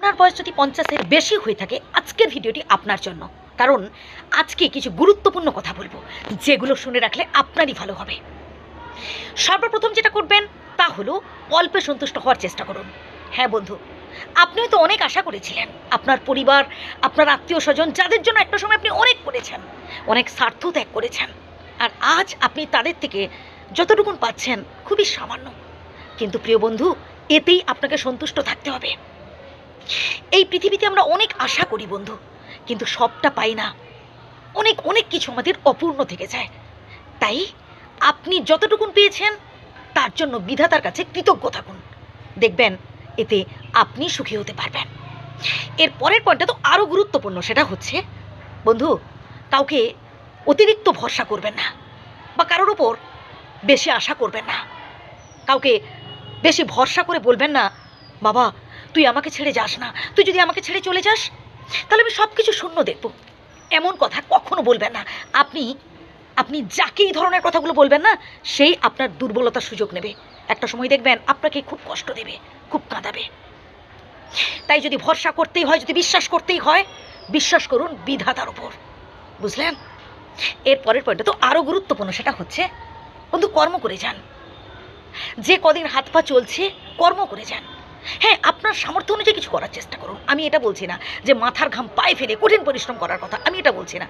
আপনার বয়স যদি পঞ্চাশের বেশি হয়ে থাকে, আজকের ভিডিওটি আপনার জন্য। কারণ আজকে কিছু গুরুত্বপূর্ণ কথা বলব, যেগুলো শুনে রাখলে আপনারই ভালো হবে। সর্বপ্রথম যেটা করবেন, তা হলো অল্পে সন্তুষ্ট হওয়ার চেষ্টা করুন। হ্যাঁ বন্ধু, আপনিও তো অনেক আশা করেছিলেন। আপনার পরিবার, আপনার আত্মীয় স্বজন, যাদের জন্য একটা সময় আপনি অনেক করেছেন, অনেক স্বার্থ ত্যাগ করেছেন। আর আজ আপনি তাদের থেকে যতটুকুন পাচ্ছেন, খুবই সামান্য। কিন্তু প্রিয় বন্ধু, এতেই আপনাকে সন্তুষ্ট থাকতে হবে। এই পৃথিবীতে আমরা অনেক আশা করি, বন্ধু, কিন্তু সবটা পাই না। অনেক অনেক কিছু আমাদের অপূর্ণ থেকে যায়। তাই আপনি যতটুকুন পেয়েছেন, তার জন্য বিধাতার কাছে কৃতজ্ঞ থাকুন। দেখবেন, এতে আপনি সুখী হতে পারবেন। এর পরের পয়েন্টটা তো আরও গুরুত্বপূর্ণ, সেটা হচ্ছে, বন্ধু, কাউকে অতিরিক্ত ভরসা করবেন না বা কারোর ওপর বেশি আশা করবেন না। কাউকে বেশি ভরসা করে বলবেন না, বাবা তুই আমাকে ছেড়ে যাস না। তুই যদি আমাকে ছেড়ে চলে যাস, তাহলে আমি সব কিছু শূন্য দেখব। এমন কথা কখনো বলবেন না। আপনি আপনি যাকে এই ধরনের কথাগুলো বলবেন না, সেই আপনার দুর্বলতার সুযোগ নেবে। একটা সময় দেখবেন আপনাকে খুব কষ্ট দেবে, খুব কাঁদাবে। তাই যদি ভরসা করতেই হয়, যদি বিশ্বাস করতেই হয়, বিশ্বাস করুন বিধাতার উপর। বুঝলেন? এর পরের পয়েন্টটা তো আরও গুরুত্বপূর্ণ সেটা হচ্ছে, বন্ধু, কর্ম করে যান। যে কদিন হাত পা চলছে, কর্ম করে যান। হ্যাঁ আপনার সামর্থ্য অনুযায়ী কিছু করার চেষ্টা করুন। আমি এটা বলছি না যে মাথার ঘাম পায়ে ফেলে কঠিন পরিশ্রম করার কথা। আমি এটা বলছি না।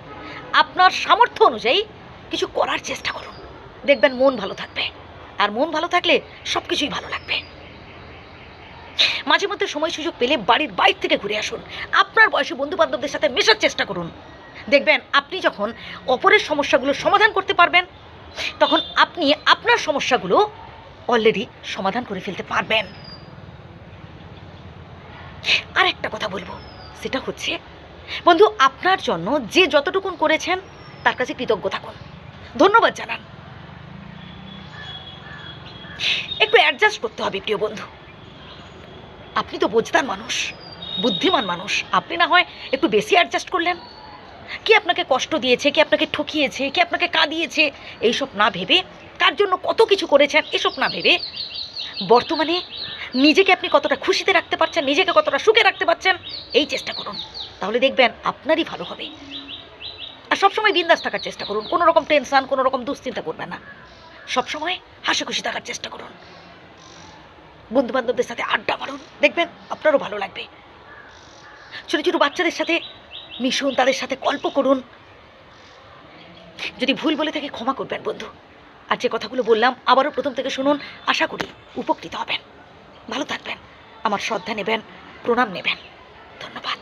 আপনার সামর্থ্য অনুযায়ী কিছু করার চেষ্টা করুন। দেখবেন মন ভালো থাকবে। আর মন ভালো থাকলে সব কিছুই ভালো লাগবে। মাঝে মধ্যে সময় সুযোগ পেলে বাড়ির বাইর থেকে ঘুরে আসুন। আপনার বয়সী বন্ধু বান্ধবদের সাথে মেশার চেষ্টা করুন। দেখবেন আপনি যখন অপরের সমস্যাগুলো সমাধান করতে পারবেন, তখন আপনি আপনার সমস্যাগুলো অলরেডি সমাধান করে ফেলতে পারবেন। আর একটা কথা বলব। সেটা হচ্ছে, বন্ধু, আপনার জন্য যে যতটুকুন করেছেন, তার কাছে কৃতজ্ঞ থাকুন। ধন্যবাদ জানান। একটু অ্যাডজাস্ট করতে হবে, প্রিয় বন্ধু। আপনি তো বোঝদার মানুষ, বুদ্ধিমান মানুষ। আপনি না হয় একটু বেশি অ্যাডজাস্ট করলেন। কে আপনাকে কষ্ট দিয়েছে, কে আপনাকে ঠকিয়েছে, কে আপনাকে কাঁদিয়েছে, এইসব না ভেবে, কার জন্য কত কিছু করেছেন, এসব না ভেবে, বর্তমানে নিজেকে আপনি কতটা খুশিতে রাখতে পারছেন, নিজেকে কতটা সুখে রাখতে পারছেন, এই চেষ্টা করুন। তাহলে দেখবেন আপনারই ভালো হবে। আর সবসময় বিন্দাস থাকার চেষ্টা করুন। কোনো রকম টেনশন কোনো রকম দুশ্চিন্তা করবেন না। সবসময় হাসি খুশি থাকার চেষ্টা করুন। বন্ধু বান্ধবদের সাথে আড্ডা মারুন। দেখবেন আপনারও ভালো লাগবে। ছোটো ছোটো বাচ্চাদের সাথে মিশুন, তাদের সাথে গল্প করুন। যদি ভুল বলে থাকে ক্ষমা করবেন বন্ধু। আর যে কথাগুলো বললাম, আবারও প্রথম থেকে শুনুন। আশা করি উপকৃত হবেন। ভালো থাকবেন। আমার শ্রদ্ধা নেবেন প্রণাম নেবেন। ধন্যবাদ।